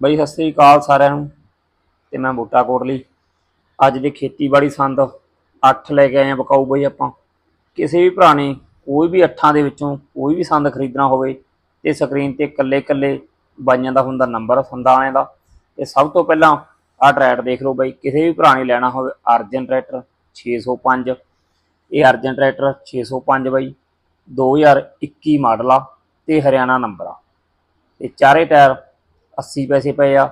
ਬਈ, ਸਤਿ ਸ੍ਰੀ ਅਕਾਲ ਸਾਰਿਆਂ ਨੂੰ ਤੇ ਮੈਂ ਬੂਟਾ ਕੋਟਲੀ ਅੱਜ ਦੇ ਖੇਤੀਬਾੜੀ ਸੰਦ 8 ਲੈ ਕੇ ਆਏ ਆ ਬਕਾਊ ਬਈ ਆਪਾਂ। ਕਿਸੇ ਵੀ ਭਰਾ ਨੇ ਕੋਈ ਵੀ ਅੱਠਾਂ ਦੇ ਵਿੱਚੋਂ ਕੋਈ ਵੀ ਸੰਦ ਖਰੀਦਣਾ ਹੋਵੇ ਤੇ ਸਕਰੀਨ ਤੇ ਇਕੱਲੇ ਇਕੱਲੇ ਬਾਈਆਂ ਦਾ ਹੁੰਦਾ ਨੰਬਰ ਸੰਦਾਂ ਵਾਲਿਆਂ ਦਾ। ਤੇ ਸਭ ਤੋਂ ਪਹਿਲਾਂ ਆਹ ਟਰੈਕਟਰ ਦੇਖ ਲਓ ਬਈ, ਕਿਸੇ ਵੀ ਭਰਾ ਨੇ ਲੈਣਾ ਹੋਵੇ, ਅਰਜਨ ਟਰੈਕਟਰ 605 ਇਹ ਅਰਜਨ ਟਰੈਕਟਰ 605 ਬਈ 2021 ਮਾਡਲ ਆ ਤੇ ਹਰਿਆਣਾ ਨੰਬਰ ਆ। ਤੇ ਚਾਰੇ ਟਾਇਰ 80 ਪੈਸੇ ਪਏ ਆ,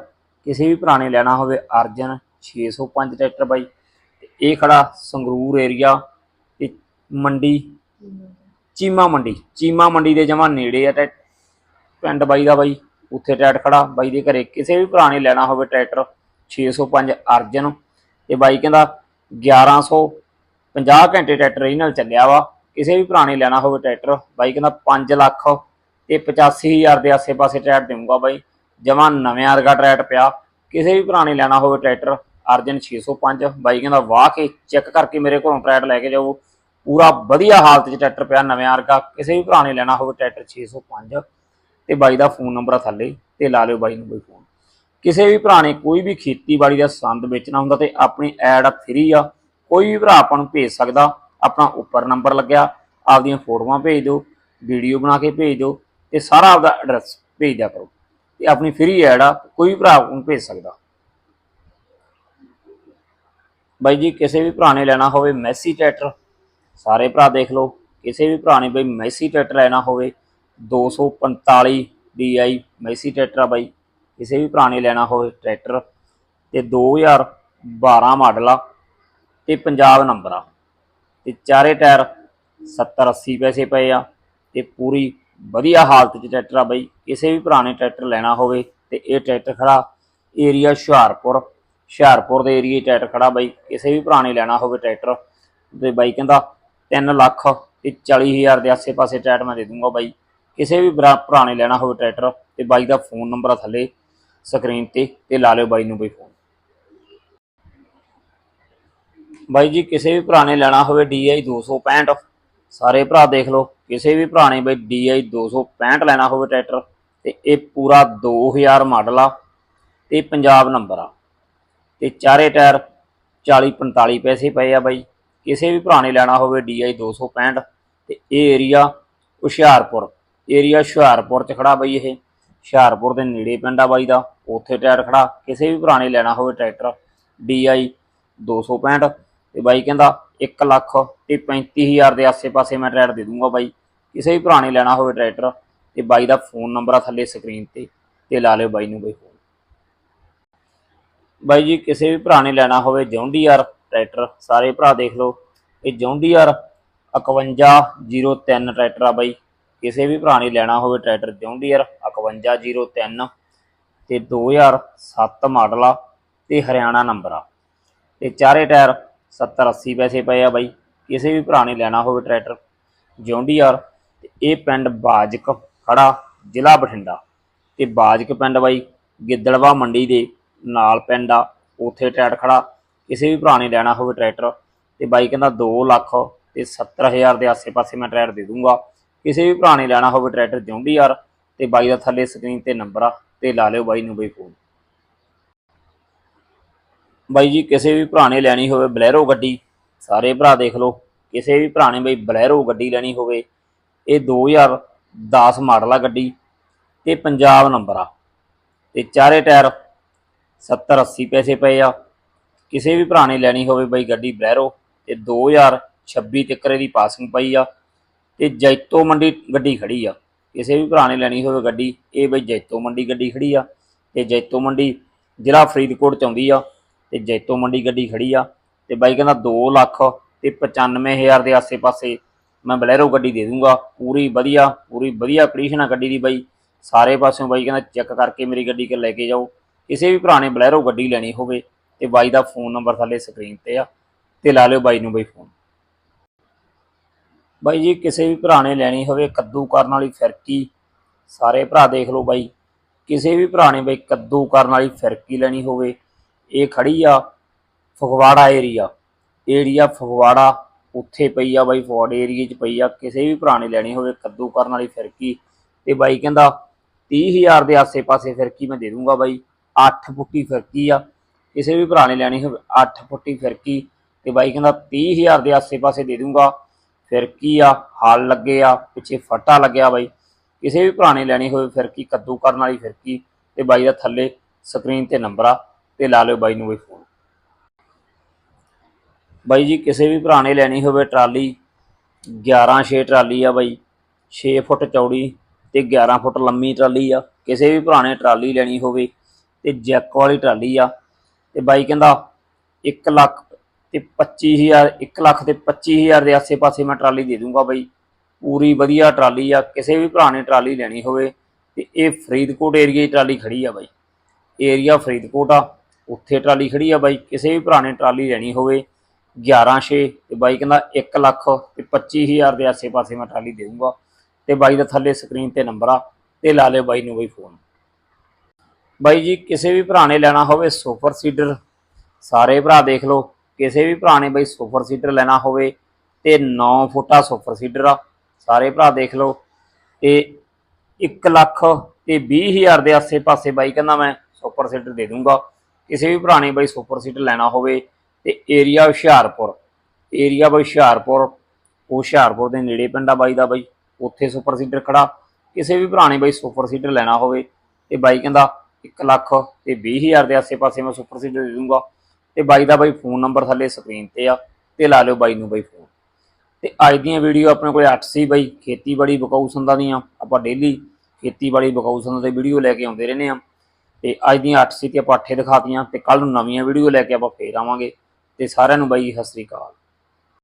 ਕਿਸੇ ਵੀ ਭਰਾ ਨੇ ਲੈਣਾ ਹੋਵੇ, ਅਰਜਨ 605 ਟਰੈਕਟਰ ਬਾਈ। ਤੇ ਇਹ ਖੜਾ ਸੰਗਰੂਰ ਏਰੀਆ ਤੇ ਮੰਡੀ, ਚੀਮਾ ਮੰਡੀ ਚੀਮਾ ਮੰਡੀ ਦੇ ਜਮਾ ਨੇੜੇ ਆ ਟਰੈਕ ਪਿੰਡ ਬਾਈ ਦਾ ਬਾਈ। ਉੱਥੇ ਟਰੈਕਟਰ ਖੜਾ, ਬਾਈ ਦੇ ਘਰੇ ਕਿਸੇ ਵੀ ਭਰਾ ਨੇ ਲੈਣਾ ਹੋਵੇ ਟਰੈਕਟਰ 605 ਅਰਜਨ। ਤੇ ਬਾਈ ਕਹਿੰਦਾ 1150 ਘੰਟੇ ਟਰੈਕਟਰ ਇਹ ਨਾਲ ਚੱਲਿਆ ਵਾ। ਕਿਸੇ ਵੀ ਪੁਰਾਣੇ ਲੈਣਾ ਹੋਵੇ ਟਰੈਕਟਰ, ਬਾਈ ਕਹਿੰਦਾ 5 ਲੱਖ ਤੇ 85000 ਦੇ ਆਸੇ-ਪਾਸੇ ਟਰੈਕਟਰ ਦੇਊਗਾ ਬਾਈ। ਜਮਾ ਨਵੇਂ ਵਰਗਾ ਟਰੈਕਟਰ ਪਿਆ। ਕਿਸੇ ਵੀ ਭਰਾ ਨੇ ਲੈਣਾ ਹੋਵੇ ਟਰੈਕਟਰ ਅਰਜਨ 605 ਬਾਈ ਕਹਿੰਦਾ ਵਾਹ ਕੇ ਚੈੱਕ ਕਰਕੇ ਮੇਰੇ ਕੋਲੋਂ ਟਰੈਕਟਰ ਲੈ ਕੇ ਜਾਓ। ਪੂਰਾ ਵਧੀਆ ਹਾਲਤ 'ਚ ਟਰੈਕਟਰ ਪਿਆ ਨਵੇਂ ਵਰਗਾ ਕਿਸੇ ਵੀ ਭਰਾ ਨੇ ਲੈਣਾ ਹੋਵੇ ਟਰੈਕਟਰ 605 ਤੇ ਬਾਈ ਦਾ ਫੋਨ ਨੰਬਰ ਆ ਥੱਲੇ, ਤੇ ਲਾ ਲਿਓ ਬਾਈ ਨੂੰ ਕੋਈ ਫੋਨ ਕਿਸੇ ਵੀ ਭਰਾ ਨੇ ਕੋਈ ਵੀ ਖੇਤੀਬਾੜੀ ਦਾ ਸੰਦ ਵੇਚਣਾ ਹੁੰਦਾ ਤੇ ਆਪਣੀ ਐਡ ਫ੍ਰੀ ਆ। ਕੋਈ ਵੀ ਭਰਾ ਆਪਾਂ ਨੂੰ ਭੇਜ ਸਕਦਾ। ਆਪਣਾ ਉੱਪਰ ਨੰਬਰ ਲੱਗਿਆ, ਆਪਦੀਆਂ ਫੋਟੋਆਂ ਭੇਜ ਦਿਓ ਵੀਡੀਓ ਬਣਾ ਕੇ ਭੇਜ ਦਿਓ, ਤੇ ਸਾਰਾ ਆਪਦਾ ਐਡਰੈਸ ਭੇਜ ਦਿਆ ਕਰੋ। ਤੇ ਆਪਣੀ ਫ੍ਰੀ ਐਡ ਆ, ਕੋਈ ਵੀ ਭਰਾ ਨੂੰ ਭੇਜ ਸਕਦਾ। ਬਾਈ ਜੀ, ਕਿਸੇ ਵੀ ਭਰਾ ਨੇ ਲੈਣਾ ਹੋਵੇ ਮੈਸੀ ਟਰੈਕਟਰ ਸਾਰੇ ਭਰਾ ਦੇਖ ਲਓ। ਕਿਸੇ ਵੀ ਭਰਾ ਨੇ ਬਈ ਮੈਸੀ ਟਰੈਕਟਰ ਲੈਣਾ ਹੋਵੇ 245 DI ਮੈਸੀ ਟਰੈਕਟਰ ਆ ਬਾਈ। ਕਿਸੇ ਵੀ ਭਰਾ ਨੇ ਲੈਣਾ ਹੋਵੇ ਟਰੈਕਟਰ ਤੇ 2012 ਮਾਡਲ ਆ ਤੇ ਪੰਜਾਬ ਨੰਬਰ ਆ। ਤੇ ਚਾਰੇ ਟਾਇਰ 70 80 ਪੈਸੇ ਪਏ ਆ ਤੇ ਪੂਰੀ ਵਧੀਆ ਹਾਲਤ 'ਚ ਟਰੈਕਟਰ ਆ ਬਾਈ। ਕਿਸੇ ਵੀ ਭਰਾ ਨੇ ਟਰੈਕਟਰ ਲੈਣਾ ਹੋਵੇ ਤੇ ਇਹ ਟਰੈਕਟਰ ਖੜਾ ਏਰੀਆ ਹੁਸ਼ਿਆਰਪੁਰ। ਹੁਸ਼ਿਆਰਪੁਰ ਦੇ ਏਰੀਏ ਟਰੈਕਟਰ ਖੜਾ ਬਾਈ। ਕਿਸੇ ਵੀ ਭਰਾ ਨੇ ਲੈਣਾ ਹੋਵੇ ਟਰੈਕਟਰ ਤੇ ਬਾਈ ਕਹਿੰਦਾ 3 ਲੱਖ ਤੇ 40000 ਦੇ ਆਸੇ-ਪਾਸੇ ਟਰੈਕਟਰ ਮੈਂ ਦੇ ਦੂੰਗਾ ਬਾਈ। ਕਿਸੇ ਵੀ ਭਰਾ ਨੇ ਲੈਣਾ ਹੋਵੇ ਟਰੈਕਟਰ ਤੇ ਬਾਈ ਦਾ ਫੋਨ ਨੰਬਰ ਆ ਥੱਲੇ ਸਕਰੀਨ ਤੇ ਤੇ ਲਾ ਲਿਓ ਬਾਈ ਨੂੰ ਬਈ ਫੋਨ। ਬਾਈ ਜੀ, ਕਿਸੇ ਵੀ ਭਰਾ ਨੇ ਲੈਣਾ ਹੋਵੇ DI 265 ਸਾਰੇ ਭਰਾ ਦੇਖ ਲਓ, ਕਿਸੇ ਵੀ ਭਰਾ ਨੇ ਬਈ DI 265 ਲੈਣਾ ਹੋਵੇ ਟਰੈਕਟਰ, ਤੇ ਇਹ ਪੂਰਾ 2000 ਮਾਡਲ ਆ, ਤੇ ਪੰਜਾਬ ਨੰਬਰ ਆ। ਤੇ ਚਾਰੇ ਟਾਇਰ 40 45 ਪੈਸੇ ਪਏ ਆ ਬਾਈ। ਕਿਸੇ ਵੀ ਭਰਾ ਨੇ ਲੈਣਾ ਹੋਵੇ DI 265 ਤੇ ਇਹ ਏਰੀਆ ਹੁਸ਼ਿਆਰਪੁਰ ਏਰੀਆ ਹੁਸ਼ਿਆਰਪੁਰ ਚ ਖੜਾ ਬਾਈ ਇਹ। ਹੁਸ਼ਿਆਰਪੁਰ ਦੇ ਨੇੜੇ ਪਿੰਡ ਆ ਬਾਈ ਦਾ, ਉੱਥੇ ਟਾਇਰ ਖੜਾ। ਕਿਸੇ ਵੀ ਭਰਾ ਨੇ ਲੈਣਾ ਹੋਵੇ ਟਰੈਕਟਰ DI 265 ਤੇ ਬਾਈ ਕਹਿੰਦਾ 1 ਲੱਖ ਤੇ 35000 ਦੇ ਆਸੇ-ਪਾਸੇ ਮੈਂ ਟਰੈਕਟਰ ਦੇ ਦੂੰਗਾ ਬਾਈ। ਕਿਸੇ ਵੀ ਭਰਾ ਨੇ ਲੈਣਾ ਹੋਵੇ ਟਰੈਕਟਰ ਤੇ ਬਾਈ ਦਾ ਫੋਨ ਨੰਬਰ ਆ ਥੱਲੇ ਸਕਰੀਨ ਤੇ ਤੇ ਲਾ ਲਿਓ ਬਾਈ ਨੂੰ ਬਈ ਫੋਨ। ਬਾਈ ਜੀ, ਕਿਸੇ ਵੀ ਭਰਾ ਨੇ ਲੈਣਾ ਹੋਵੇ ਜੌਂਡੀਆਰ ਟਰੈਕਟਰ, ਸਾਰੇ ਭਰਾ ਦੇਖ ਲਓ। ਇਹ ਜੌਂਡੀਆਰ 5103 ਟਰੈਕਟਰ ਆ ਬਾਈ। ਕਿਸੇ ਵੀ ਭਰਾ ਨੇ ਲੈਣਾ ਹੋਵੇ ਟਰੈਕਟਰ ਜੌਂਡੀਆਰ 5103 ਤੇ 2007 ਮਾਡਲ ਆ ਤੇ ਹਰਿਆਣਾ ਨੰਬਰ ਆ। ਤੇ ਚਾਰੇ ਟਾਇਰ 70 80 ਪੈਸੇ ਪਏ ਆ ਬਾਈ। ਕਿਸੇ ਵੀ ਭਰਾ ਨੇ ਲੈਣਾ ਹੋਵੇ ਟਰੈਕਟਰ ਜੌਂਡੀਆਰ ਤੇ ਇਹ ਪਿੰਡ ਬਾਜਕ ਖੜਾ, ਜ਼ਿਲ੍ਹਾ ਬਠਿੰਡਾ। ਤੇ ਬਾਜਕ ਪਿੰਡ ਬਾਈ, ਗਿੱਦੜਵਾ ਮੰਡੀ ਦੇ ਨਾਲ ਪਿੰਡ ਆ, ਉੱਥੇ ਟਰੈਕਟਰ ਖੜਾ। ਕਿਸੇ ਵੀ ਭਰਾ ਨੇ ਲੈਣਾ ਹੋਵੇ ਟਰੈਕਟਰ, ਤੇ ਬਾਈ ਕਹਿੰਦਾ 2 ਲੱਖ ਤੇ 70000 ਦੇ ਆਸੇ-ਪਾਸੇ ਮੈਂ ਟਰੈਕਟਰ ਦੇ ਦੂੰਗਾ। ਕਿਸੇ ਵੀ ਭਰਾ ਨੇ ਲੈਣਾ ਹੋਵੇ ਟਰੈਕਟਰ ਜੌਂਡੀਆਰ ਤੇ ਬਾਈ ਦਾ ਥੱਲੇ ਸਕਰੀਨ ਤੇ ਨੰਬਰ ਆ, ਤੇ ਲਾ ਲਿਓ ਬਾਈ ਨੂੰ ਬਈ ਫੋਨ ਬਾਈ ਜੀ, ਕਿਸੇ ਵੀ ਭਰਾ ਨੇ ਲੈਣੀ ਹੋਵੇ ਬਲੈਰੋ ਗੱਡੀ, ਸਾਰੇ ਭਰਾ ਦੇਖ ਲਓ। ਕਿਸੇ ਵੀ ਭਰਾ ਨੇ ਬਈ ਬਲੈਰੋ ਗੱਡੀ ਲੈਣੀ ਹੋਵੇ, ਇਹ 2010 ਮਾਡਲ ਆ ਗੱਡੀ ਤੇ ਪੰਜਾਬ ਨੰਬਰ ਆ। ਤੇ ਚਾਰੇ ਟਾਇਰ 70 80 ਪੈਸੇ ਪਏ ਆ। ਕਿਸੇ ਵੀ ਭਰਾ ਨੇ ਲੈਣੀ ਹੋਵੇ ਬਈ ਗੱਡੀ ਬਲੈਰੋ, ਤੇ 2026 ਤੱਕ ਦੀ ਪਾਸਿੰਗ ਪਈ ਆ। ਤੇ ਜੈਤੋ ਮੰਡੀ ਗੱਡੀ ਖੜੀ ਆ। ਕਿਸੇ ਵੀ ਭਰਾ ਨੇ ਲੈਣੀ ਹੋਵੇ ਗੱਡੀ, ਇਹ ਬਈ ਜੈਤੋ ਮੰਡੀ ਗੱਡੀ ਖੜੀ ਆ। ਤੇ ਜੈਤੋ ਮੰਡੀ ਜ਼ਿਲ੍ਹਾ ਫਰੀਦਕੋਟ ਚ ਆਉਂਦੀ ਆ। ਤੇ ਜੈਤੋ ਮੰਡੀ ਗੱਡੀ ਖੜੀ ਆ ਤੇ ਬਾਈ ਕਹਿੰਦਾ 2 ਲੱਖ ਤੇ 95000 ਦੇ ਆਸੇ-ਪਾਸੇ ਮੈਂ ਬਲੈਰੋ ਗੱਡੀ ਦੇ ਦੂੰਗਾ। ਪੂਰੀ ਵਧੀਆ ਪੂਰੀ ਵਧੀਆ ਕੰਡੀਸ਼ਨ ਆ ਗੱਡੀ ਦੀ ਬਾਈ। ਸਾਰੇ ਪਾਸਿਓਂ ਬਾਈ ਕਹਿੰਦਾ ਚੈੱਕ ਕਰਕੇ ਮੇਰੀ ਗੱਡੀ ਕੇ ਲੈ ਕੇ ਜਾਓ। ਕਿਸੇ ਵੀ ਭਰਾ ਨੇ ਬਲੈਰੋ ਗੱਡੀ ਲੈਣੀ ਹੋਵੇ ਤੇ ਬਾਈ ਦਾ ਫੋਨ ਨੰਬਰ ਥੱਲੇ ਸਕਰੀਨ ਤੇ ਆ ਤੇ ਲਾ ਲਿਓ ਬਾਈ ਨੂੰ ਬਾਈ ਫੋਨ। ਬਾਈ ਜੀ, ਕਿਸੇ ਵੀ ਭਰਾ ਨੇ ਲੈਣੀ ਹੋਵੇ ਕੱਦੂ ਕਰਨ ਵਾਲੀ ਫਿਰਕੀ, ਸਾਰੇ ਭਰਾ ਦੇਖ ਲਓ ਬਾਈ। ਕਿਸੇ ਵੀ ਭਰਾ ਨੇ ਬਾਈ ਕੱਦੂ ਕਰਨ ਵਾਲੀ ਫਿਰਕੀ ਲੈਣੀ ਹੋਵੇ ਇਹ ਖੜੀ ਆ, ਫਗਵਾੜਾ ਏਰੀਆ ਏਰੀਆ ਫਗਵਾੜਾ ਉੱਥੇ ਪਈ ਆ ਬਾਈ ਫੋਰਡ ਏਰੀਏ 'ਚ ਪਈ ਆ। ਕਿਸੇ ਵੀ ਭਰਾ ਨੇ ਲੈਣੀ ਹੋਵੇ ਕੱਦੂ ਕਰਨ ਵਾਲੀ ਫਿਰਕੀ। ਤੇ ਬਾਈ ਕਹਿੰਦਾ 30000 ਦੇ ਆਸੇ-ਪਾਸੇ ਫਿਰਕੀ ਮੈਂ ਦੇ ਦੂੰਗਾ ਬਾਈ। 8 ਫੁੱਟੀ ਫਿਰਕੀ ਆ। ਕਿਸੇ ਵੀ ਭਰਾ ਨੇ ਲੈਣੀ ਹੋਵੇ 8 ਫੁੱਟੀ ਫਿਰਕੀ। ਤੇ ਬਾਈ ਕਹਿੰਦਾ 30000 ਦੇ ਆਸੇ-ਪਾਸੇ ਦੇ ਦੂੰਗਾ। ਫਿਰਕੀ ਆ, ਹਾਲ ਲੱਗੇ ਆ, ਪਿੱਛੇ ਫਟਾ ਲੱਗਿਆ ਬਾਈ। ਕਿਸੇ ਵੀ ਭਰਾ ਨੇ ਲੈਣੀ ਹੋਵੇ, ਫਿਰਕੀ ਕੱਦੂ ਕਰਨ ਵਾਲੀ ਫਿਰਕੀ। ਤੇ ਬਾਈ ਦਾ ਥੱਲੇ ਸਕਰੀਨ ਤੇ ਨੰਬਰ ਆ। ਤੇ ਲਾ ਲਿਓ ਬਾਈ ਨੂੰ ਬਈ ਫੋਨ ਬਾਈ ਜੀ, ਕਿਸੇ ਵੀ ਭਰਾ ਨੇ ਲੈਣੀ ਹੋਵੇ ਟਰਾਲੀ 11 6 ਟਰਾਲੀ ਆ ਬਾਈ 6 ਫੁੱਟ ਚੌੜੀ ਤੇ 11 ਫੁੱਟ ਲੰਮੀ ਟਰਾਲੀ ਆ। ਕਿਸੇ ਵੀ ਭਰਾ ਨੇ ਟਰਾਲੀ ਲੈਣੀ ਹੋਵੇ ਤੇ ਜੈਕ ਵਾਲੀ ਟਰਾਲੀ ਆ। ਤੇ ਬਾਈ ਕਹਿੰਦਾ 1 ਲੱਖ ਤੇ 25000 1 ਲੱਖ ਤੇ 25000 ਦੇ ਆਸੇ-ਪਾਸੇ ਮੈਂ ਟਰਾਲੀ ਦੇ ਦੂੰਗਾ ਬਾਈ। ਪੂਰੀ ਵਧੀਆ ਟਰਾਲੀ ਆ। ਕਿਸੇ ਵੀ ਭਰਾ ਨੇ ਟਰਾਲੀ ਲੈਣੀ ਹੋਵੇ ਤੇ ਇਹ ਫਰੀਦਕੋਟ ਏਰੀਆ ਦੀ ਟਰਾਲੀ ਖੜੀ ਆ ਬਾਈ। ਏਰੀਆ ਫਰੀਦਕੋਟ ਆ। ਉੱਥੇ ਟਰਾਲੀ ਖੜੀ ਆ ਬਾਈ, ਕਿਸੇ ਵੀ ਭਰਾ ਨੇ ਟਰਾਲੀ ਲੈਣੀ ਹੋਵੇ 11 6 ਤੇ ਬਾਈ ਕਹਿੰਦਾ 1 ਲੱਖ ਤੇ 25000 ਦੇ ਆਸੇ-ਪਾਸੇ ਮੈਂ ਟਰਾਲੀ ਦੇਊਂਗਾ। ਤੇ ਬਾਈ ਦਾ ਥੱਲੇ ਸਕਰੀਨ ਤੇ ਨੰਬਰ ਆ, ਤੇ ਲਾ ਲਿਓ ਬਾਈ ਨੂੰ ਬਾਈ ਫੋਨ। ਬਾਈ ਜੀ, ਕਿਸੇ ਵੀ ਭਰਾ ਨੇ ਲੈਣਾ ਹੋਵੇ ਸੁਪਰ ਸੀਡਰ, ਸਾਰੇ ਭਰਾ ਦੇਖ ਲਓ। ਕਿਸੇ ਵੀ ਭਰਾ ਨੇ ਬਾਈ ਸੁਪਰ ਸੀਡਰ ਲੈਣਾ ਹੋਵੇ, ਤੇ 9 ਫੁੱਟਾ ਸੁਪਰ ਸੀਡਰ ਆ, ਸਾਰੇ ਭਰਾ ਦੇਖ ਲਓ। ਤੇ 1 ਲੱਖ ਤੇ 20000 ਦੇ ਆਸੇ-ਪਾਸੇ ਬਾਈ ਕਹਿੰਦਾ ਮੈਂ ਸੁਪਰ ਸੀਡਰ ਦੇ ਦੂੰਗਾ ਕਿਸੇ ਵੀ ਪੁਰਾਣੇ ਬਾਈ ਸੁਪਰ ਸੀਡਰ ਲੈਣਾ ਹੋਵੇ ਤੇ ਏਰੀਆ ਹੁਸ਼ਿਆਰਪੁਰ, ਏਰੀਆ ਬਾਈ ਹੁਸ਼ਿਆਰਪੁਰ, ਉਹ ਹੁਸ਼ਿਆਰਪੁਰ ਦੇ ਨੇੜੇ ਪਿੰਡਾ ਬਾਈ ਦਾ ਬਾਈ, ਉੱਥੇ ਸੁਪਰ ਸੀਟਰ ਖੜਾ। ਕਿਸੇ ਵੀ ਪੁਰਾਣੇ ਬਾਈ ਸੁਪਰ ਸੀਟਰ ਲੈਣਾ ਹੋਵੇ ਤੇ ਬਾਈ ਕਹਿੰਦਾ 1 ਲੱਖ ਤੇ 20000 ਦੇ ਆਸੇ-ਪਾਸੇ ਮੈਂ ਸੁਪਰ ਸੀਟਰ ਦੇ ਦੂੰਗਾ। ਤੇ ਬਾਈ ਦਾ ਬਾਈ ਫੋਨ ਨੰਬਰ ਥੱਲੇ ਸਕਰੀਨ ਤੇ ਆ ਤੇ ਲਾ ਲਿਓ ਬਾਈ ਨੂੰ ਬਾਈ ਫੋਨ। ਤੇ ਅੱਜ ਦੀਆਂ ਵੀਡੀਓ ਆਪਣੇ ਕੋਲੇ 8 ਸੀ ਬਾਈ, ਖੇਤੀਬਾੜੀ ਬਕਾਊ ਸੰਦਾਂ ਦੀਆਂ। ਆਪਾਂ ਡੇਲੀ ਖੇਤੀਬਾੜੀ ਬਕਾਊ ਸੰਦਾਂ ਦੇ ਵੀਡੀਓ ਲੈ ਕੇ ਆਉਂਦੇ ਰਹਿੰਦੇ ਆ ਤੇ ਅੱਜ ਦੀਆਂ 8 ਸੀ ਤੇ ਆਪਾਂ ਅੱਠੇ ਦਿਖਾਤੀਆਂ ਤੇ ਕੱਲ ਨੂੰ ਨਵੀਆਂ ਵੀਡੀਓ ਲੈ ਕੇ ਆਪਾਂ ਫੇਰ ਆਵਾਂਗੇ। ਤੇ ਸਾਰਿਆਂ ਨੂੰ ਬਾਈ, ਸਤਿ ਸ੍ਰੀ ਅਕਾਲ।